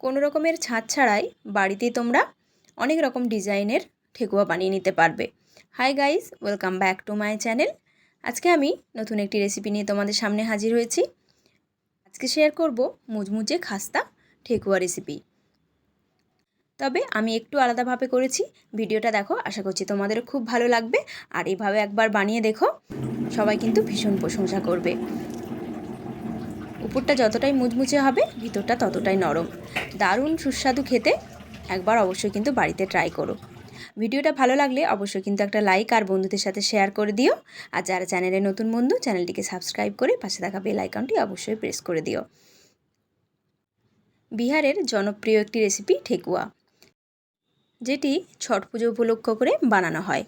কোনো রকমের ছাঁচ ছাড়াই বাড়িতেই তোমরা অনেক রকম ডিজাইনের ঠেকুয়া বানিয়ে নিতে পারবে। Hi guys welcome back to my channel আজকে আমি নতুন একটি রেসিপি নিয়ে তোমাদের সামনে হাজির হয়েছি। আজকে শেয়ার করব মুচমুচে খাস্তা ঠেকুয়া রেসিপি তবে আমি একটু আলাদাভাবে করেছি। ভিডিওটা দেখো, আশা করছি তোমাদেরও খুব ভালো লাগবে। আর এইভাবে একবার বানিয়ে দেখো, সবাই কিন্তু ভীষণ প্রশংসা করবে। উপরটা যতটাই মুচমুচে হবে, ভিতরটা ততটাই নরম। দারুণ সুস্বাদু খেতে, একবার অবশ্যই কিন্তু বাড়িতে ট্রাই করো। ভিডিওটা ভালো লাগলে অবশ্যই কিন্তু একটা লাইক আর বন্ধুদের সাথে শেয়ার করে দিও। আর যারা চ্যানেলে নতুন বন্ধু চ্যানেলটিকে সাবস্ক্রাইব করে পাশে থাকা বেল আইকনটি অবশ্যই প্রেস করে দিও। বিহারের জনপ্রিয় একটি রেসিপি ঠেকুয়া, যেটি ছট পুজো উপলক্ষ করে বানানো হয়।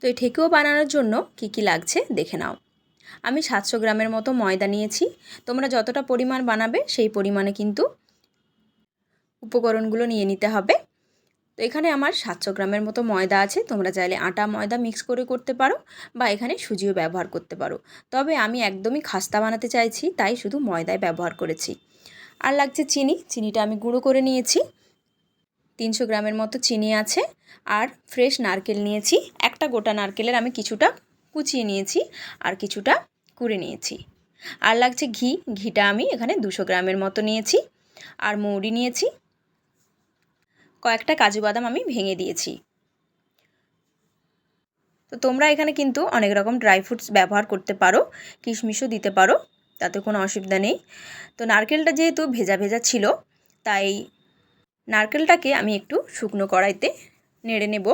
তো এই ঠেকুয়া বানানোর জন্য কি কি লাগছে দেখে নাও। আমি সাতশো গ্রামের মতো ময়দা নিয়েছি। তোমরা যতটা পরিমাণ বানাবে সেই পরিমাণে কিন্তু উপকরণগুলো নিয়ে নিতে হবে। তো এখানে আমার সাতশো গ্রামের মতো ময়দা আছে। তোমরা চাইলে আটা ময়দা মিক্স করে করতে পারো বা এখানে সুজিও ব্যবহার করতে পারো। তবে আমি একদমই খাস্তা বানাতে চাইছি, তাই শুধু ময়দায় ব্যবহার করেছি। আর লাগছে চিনি। চিনিটা আমি গুঁড়ো করে নিয়েছি। তিনশো গ্রামের মতো চিনি আছে। আর ফ্রেশ নারকেল নিয়েছি। একটা গোটা নারকেলের আমি কিছুটা কুচিয়ে নিয়েছি আর কিছুটা কুড়ে নিয়েছি। আর লাগছে ঘি। ঘিটা আমি এখানে দুশো গ্রামের মতো নিয়েছি আর মৌরি নিয়েছি। কয়েকটা কাজু বাদাম আমি ভেঙে দিয়েছি। তো তোমরা এখানে কিন্তু অনেক রকম ড্রাই ফ্রুটস ব্যবহার করতে পারো, কিশমিশও দিতে পারো, তাতে কোনো অসুবিধা নেই। তো নারকেলটা যেহেতু ভেজা ভেজা ছিল, তাই নারকেলটাকে আমি একটু শুকনো কড়াইতে নেড়ে নেব।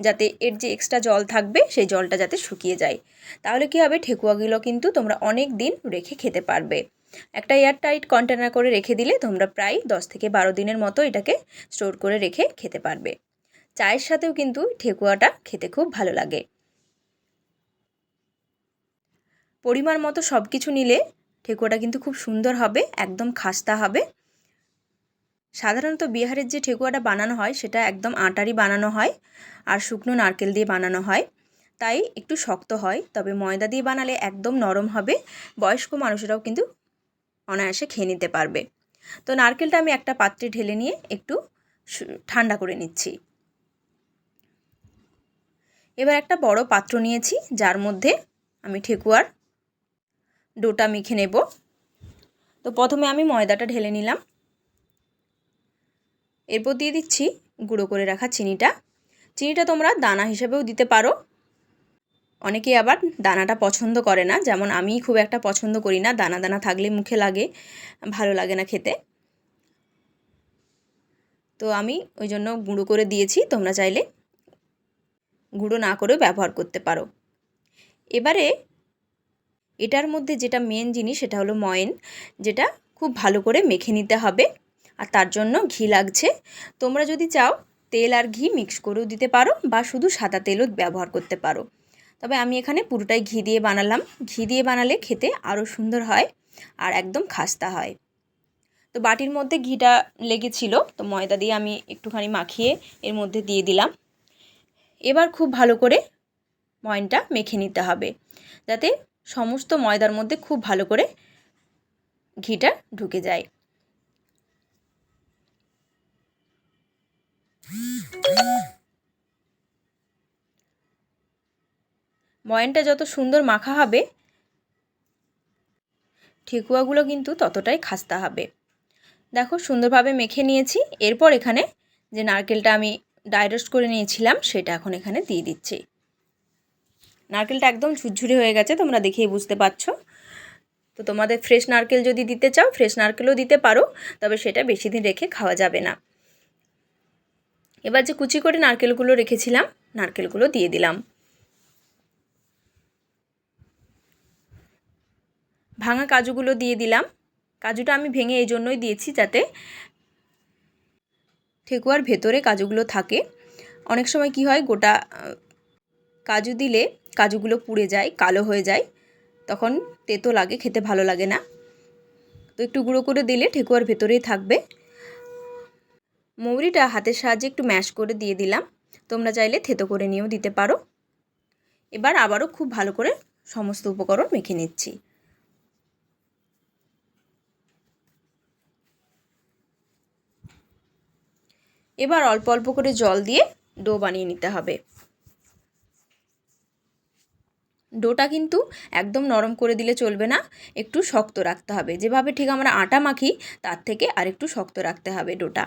যাতে এর যে এক্সট্রা জল থাকবে, সেই জলটা যাতে শুকিয়ে যায়। তাহলে কি হবে? ঠেকুয়াগুলো কিন্তু তোমরা অনেক দিন রেখে খেতে পারবে। একটা এয়ারটাইট কন্টেনার করে রেখে দিলে তোমরা প্রায় দশ থেকে বারো দিনের মতো এটাকে স্টোর করে রেখে খেতে পারবে। চায়ের সাথেও কিন্তু ঠেকুয়াটা খেতে খুব ভালো লাগে। পরিমাণ মতো সব কিছু নিলে ঠেকুয়াটা কিন্তু খুব সুন্দর হবে, একদম খাস্তা হবে। সাধারণত বিহারের যে ঠেকুয়াটা বানানো হয়, সেটা একদম আটারই বানানো হয় আর শুকনো নারকেল দিয়ে বানানো হয়। তাই একটু শক্ত হয়, তবে ময়দা দিয়ে বানালে একদম নরম হবে। বয়স্ক মানুষেরাও কিন্তু অনায়াসে খেয়ে নিতে পারবে। তো নারকেলটা আমি একটা পাত্রে ঢেলে নিয়ে একটু ঠান্ডা করে নিচ্ছি। এবার একটা বড় পাত্র নিয়েছি, যার মধ্যে আমি ঠেকুয়ার ডোটা মেখে নেব। তো প্রথমে আমি ময়দাটা ঢেলে নিলাম। এরপর দিয়ে দিচ্ছি গুঁড়ো করে রাখা চিনিটা। চিনিটা তোমরা দানা হিসেবেও দিতে পারো। অনেকে আবার দানাটা পছন্দ করে না, যেমন আমি খুব একটা পছন্দ করি না, দানা দানা থাকলে মুখে লাগে, ভালো লাগে না খেতে। তো আমি ওই জন্য গুঁড়ো করে দিয়েছি, তোমরা চাইলে গুঁড়ো না করেও ব্যবহার করতে পারো। এবারে এটার মধ্যে যেটা মেন জিনিস সেটা হলো ময়েন, যেটা খুব ভালো করে মেখে নিতে হবে। আর তার জন্য ঘি লাগছে। তোমরা যদি চাও, তেল আর ঘি মিক্স করেও দিতে পারো বা শুধু সাদা তেলও ব্যবহার করতে পারো। তবে আমি এখানে পুরোটাই ঘি দিয়ে বানালাম। ঘি দিয়ে বানালে খেতে আরও সুন্দর হয় আর একদম খাস্তা হয়। তো বাটির মধ্যে ঘিটা লেগেছিল, তো ময়দা দিয়ে আমি একটুখানি মাখিয়ে এর মধ্যে দিয়ে দিলাম। এবার খুব ভালো করে ময়নটা মেখে নিতে হবে, যাতে সমস্ত ময়দার মধ্যে খুব ভালো করে ঘিটা ঢুকে যায়। ময়নটা যত সুন্দর মাখা হবে, ঠেকুয়াগুলো কিন্তু ততটাই খাস্তা হবে। দেখো, সুন্দরভাবে মেখে নিয়েছি। এরপর এখানে যে নারকেলটা আমি ডাইরোস্ট করে নিয়েছিলাম, সেটা এখন এখানে দিয়ে দিচ্ছি। নারকেলটা একদম ঝুরঝুরে হয়ে গেছে, তোমরা দেখেই বুঝতে পারছ। তো তোমাদের ফ্রেশ নারকেল যদি দিতে চাও ফ্রেশ নারকেলও দিতে পারো, তবে সেটা বেশি দিন রেখে খাওয়া যাবে না। এবার যে কুচি করে নারকেলগুলো রেখেছিলাম, নারকেলগুলো দিয়ে দিলাম। ভাঙা কাজুগুলো দিয়ে দিলাম। কাজুটা আমি ভেঙে এই জন্যই দিয়েছি যাতে ঠেকুয়ার ভেতরে কাজুগুলো থাকে। অনেক সময় কি হয়, গোটা কাজু দিলে কাজুগুলো পুড়ে যায়, কালো হয়ে যায়। তখন তেতো লাগে, খেতে ভালো লাগে না। তো একটু গুঁড়ো করে দিলে ঠেকুয়ার ভেতরেই থাকবে। মৌরিটা হাতের সাহায্যে একটু ম্যাশ করে দিয়ে দিলাম। তোমরা চাইলে থেতো করে নিয়েও দিতে পারো। এবার আবারও খুব ভালো করে সমস্ত উপকরণ মেখে নিচ্ছি। এবার অল্প অল্প করে জল দিয়ে ডো বানিয়ে নিতে হবে। ডোটা কিন্তু একদম নরম করে দিলে চলবে না, একটু শক্ত রাখতে হবে। যেভাবে ঠিক আমরা আটা মাখি, তার থেকে আর একটু শক্ত রাখতে হবে ডোটা।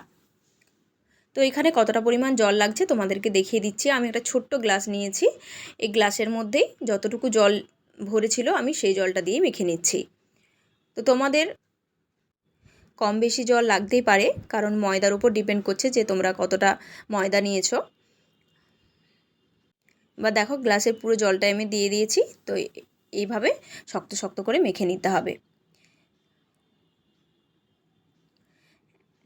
তো এখানে কতটা পরিমাণ জল লাগছে তোমাদেরকে দেখিয়ে দিচ্ছি। আমি একটা ছোট্ট গ্লাস নিয়েছি। এই গ্লাসের মধ্যেই যতটুকু জল ভরেছিল আমি সেই জলটা দিয়ে মেখে নিচ্ছি। তো তোমাদের কম বেশি জল লাগতেই পারে, কারণ ময়দার উপর ডিপেন্ড করছে যে তোমরা কতটা ময়দা নিয়েছো। বা দেখো গ্লাসের পুরো জলটা আমি দিয়ে দিয়েছি, তো এইভাবে শক্ত শক্ত করে মেখে নিতে হবে।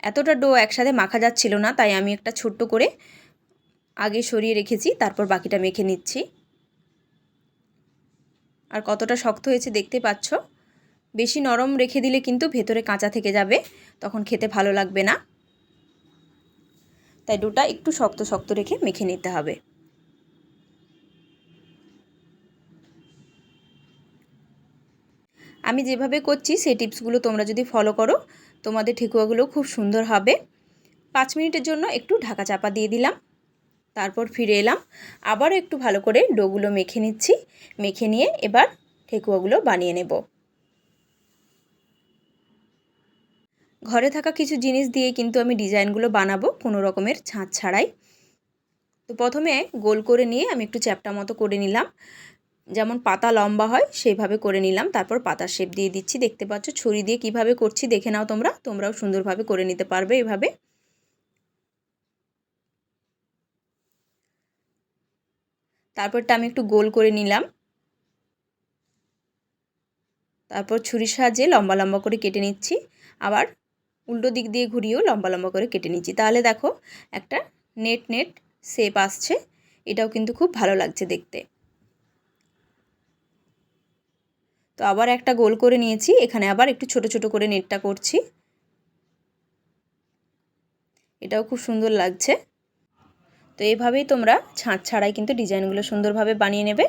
এতটা ডো একসাথে মাখা যাচ্ছিল না, তাই আমি একটা ছোট্ট করে আগে সরিয়ে রেখেছি, তারপর বাকিটা মেখে নিচ্ছি। আর কতটা শক্ত হয়েছে দেখতে পাচ্ছ? বেশি নরম রেখে দিলে কিন্তু ভেতরে কাঁচা থেকে যাবে, তখন খেতে ভালো লাগবে না। তাই ডোটা একটু শক্ত শক্ত রেখে মেখে নিতে হবে। আমি যেভাবে করছি সেই টিপসগুলো তোমরা যদি ফলো করো তোমাদের ঠেকুয়াগুলো খুব সুন্দর হবে। পাঁচ মিনিটের জন্য একটু ঢাকা চাপা দিয়ে দিলাম। তারপর ফিরে এলাম। আবারও একটু ভালো করে ডোগুলো মেখে নিচ্ছি। মেখে নিয়ে এবার ঠেকুয়াগুলো বানিয়ে নেব। ঘরে থাকা কিছু জিনিস দিয়ে কিন্তু আমি ডিজাইনগুলো বানাবো কোনো রকমের ছাঁচ ছাড়াই। তো প্রথমে গোল করে নিয়ে আমি একটু চ্যাপটা মতো করে নিলাম। যেমন পাতা লম্বা হয়, সেইভাবে করে নিলাম। তারপর পাতার শেপ দিয়ে দিচ্ছি। দেখতে পাচ্ছ, ছুরি দিয়ে কীভাবে করছি দেখে নাও তোমরা। তোমরাও সুন্দরভাবে করে নিতে পারবে এভাবে। তারপরটা আমি একটু গোল করে নিলাম। তারপর ছুরির সাহায্যে লম্বা লম্বা করে কেটে নিচ্ছি। আবার উল্টো দিক দিয়ে ঘুরিয়েও লম্বা লম্বা করে কেটে নিচ্ছি। তাহলে দেখো, একটা নেট নেট শেপ আসছে। এটাও কিন্তু খুব ভালো লাগছে দেখতে। তো আবার একটা গোল করে নিয়েছি, এখানে আবার একটু ছোট ছোট করে নেটটা করছি। এটাও খুব সুন্দর লাগছে। তো এইভাবেই তোমরা ছাঁচ ছাড়াই কিন্তু ডিজাইনগুলো সুন্দরভাবে বানিয়ে নেবে।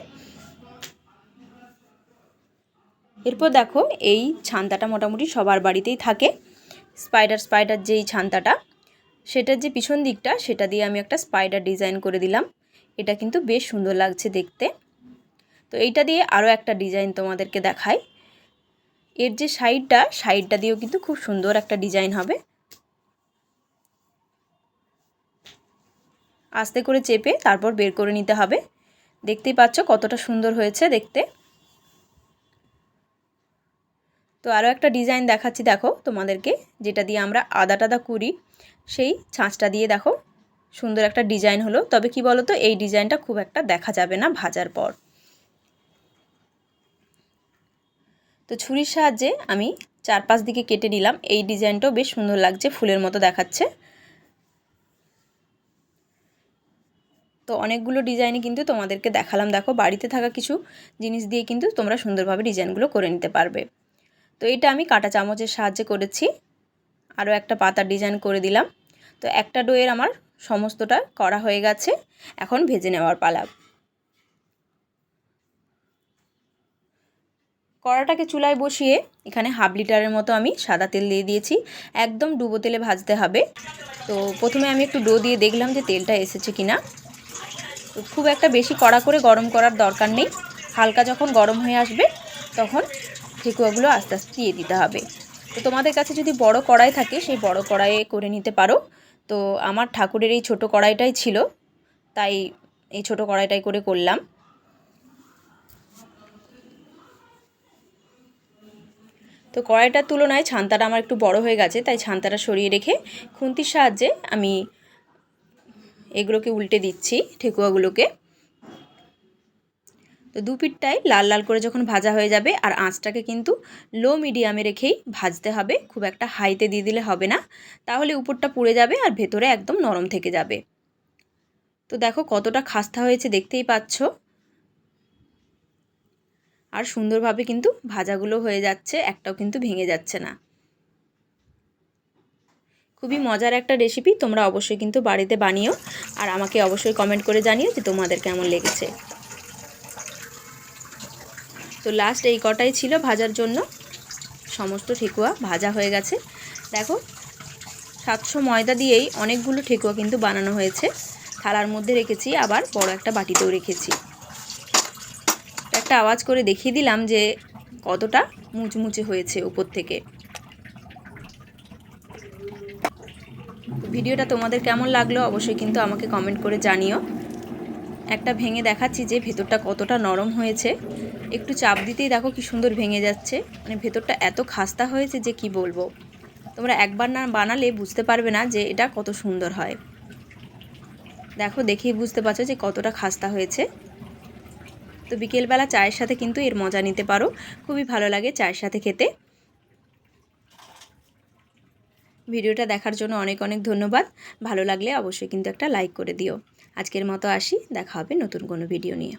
এরপর দেখো, এই ছান্তাটা মোটামুটি সবার বাড়িতেই থাকে। স্পাইডার স্পাইডার যেই ছান্তাটা সেটার যে পিছন দিকটা, সেটা দিয়ে আমি একটা স্পাইডার ডিজাইন করে দিলাম। এটা কিন্তু বেশ সুন্দর লাগছে দেখতে। তো এইটা দিয়ে আরও একটা ডিজাইন তোমাদেরকে দেখাই। এর যে সাইডটা সাইডটা দিয়েও কিন্তু খুব সুন্দর একটা ডিজাইন হবে। আস্তে করে চেপে তারপর বের করে নিতে হবে। দেখতেই পাচ্ছ কতটা সুন্দর হয়েছে দেখতে। তো আরও একটা ডিজাইন দেখাচ্ছি দেখো তোমাদেরকে, যেটা দিয়ে আমরা আদা টাদা করি। সেই ছাঁচটা দিয়ে দেখো সুন্দর একটা ডিজাইন হলো। তবে কি বলো তো এই ডিজাইনটা খুব একটা দেখা যাবে না ভাজার পর। তো ছুরির সাহায্যে আমি চারপাশ দিকে কেটে নিলাম। এই ডিজাইনটাও বেশ সুন্দর লাগছে, ফুলের মতো দেখাচ্ছে। তো অনেকগুলো ডিজাইনই কিন্তু তোমাদেরকে দেখালাম। দেখো, বাড়িতে থাকা কিছু জিনিস দিয়ে কিন্তু তোমরা সুন্দরভাবে ডিজাইনগুলো করে নিতে পারবে। তো এটা আমি কাটা চামচের সাহায্যে করেছি। আরও একটা পাতার ডিজাইন করে দিলাম। তো একটা ডোয়ের আমার সমস্তটা করা হয়ে গেছে। এখন ভেজে নেওয়ার পালা। কড়াটাকে চুলায় বসিয়ে এখানে হাফ লিটারের মতো আমি সাদা তেল দিয়ে দিয়েছি। একদম ডুবো তেলে ভাজতে হবে। তো প্রথমে আমি একটু ডো দিয়ে দেখলাম যে তেলটা এসেছে কি না তো খুব একটা বেশি কড়া করে গরম করার দরকার নেই। হালকা যখন গরম হয়ে আসবে, তখন ঠেকুয়াগুলো আস্তে আস্তে দিয়ে দিতে হবে। তো তোমাদের কাছে যদি বড় কড়াই থাকে, সেই বড় কড়াইয়ে করে নিতে পারো। তো আমার ঠাকুরের এই ছোট কড়াইটাই ছিল, তাই এই ছোট কড়াইটাই করে করলাম। তো কড়াইটার তুলনায় ছান্তাটা আমার একটু বড় হয়ে গেছে, তাই ছান্তাটা সরিয়ে রেখে খুন্তির সাহায্যে আমি এগুলোকে উল্টে দিচ্ছি ঠেকুয়াগুলোকে। তো দু পিঠটাই লাল লাল করে যখন ভাজা হয়ে যাবে, আর আঁচটাকে কিন্তু লো মিডিয়ামে রেখেই ভাজতে হবে, খুব একটা হাইতে দিয়ে দিলে হবে না, তাহলে উপরটা পুড়ে যাবে আর ভেতরে একদম নরম থেকে যাবে। তো দেখো কতটা খাস্তা হয়েছে দেখতেই পাচ্ছ। আর সুন্দরভাবে কিন্তু ভাজাগুলো হয়ে যাচ্ছে, একটাও কিন্তু ভেঙে যাচ্ছে না। খুবই মজার একটা রেসিপি তোমরা অবশ্যই কিন্তু বাড়িতে বানিও আর আমাকে অবশ্যই কমেন্ট করে জানিও যে তোমাদের কেমন লেগেছে। তো লাস্ট এই কটাই ছিল ভাজার জন্য। সমস্ত ঠেকুয়া ভাজা হয়ে গেছে। দেখো, সাতশো ময়দা দিয়েই অনেকগুলো ঠেকুয়া কিন্তু বানানো হয়েছে। থালার মধ্যে রেখেছি, আবার বড় একটা বাটিতেও রেখেছি। একটা আওয়াজ করে দেখিয়ে দিলাম যে কতটা মুচমুচে হয়েছে উপর থেকে। ভিডিওটা তোমাদের কেমন লাগল অবশ্যই কিন্তু আমাকে কমেন্ট করে জানিও। একটা ভেঙে দেখাচ্ছি যে ভেতরটা কতটা নরম হয়েছে। একটু চাপ দিতেই দেখো কি সুন্দর ভেঙে যাচ্ছে। মানে ভেতরটা এত খাস্তা হয়েছে যে কি বলব। তোমরা একবার না বানালে বুঝতে পারবে না যে এটা কত সুন্দর হয়। দেখো দেখেই বুঝতে পারছ যে কতটা খাস্তা হয়েছে। তো বিকেলবেলা চায়ের সাথে কিন্তু এর মজা নিতে পারো। খুবই ভালো লাগে চায়ের সাথে খেতে। ভিডিওটা দেখার জন্য অনেক অনেক ধন্যবাদ। ভালো লাগলে অবশ্যই কিন্তু একটা লাইক করে দিও। আজকের মতো আসি, দেখা হবে নতুন কোনো ভিডিও নিয়ে।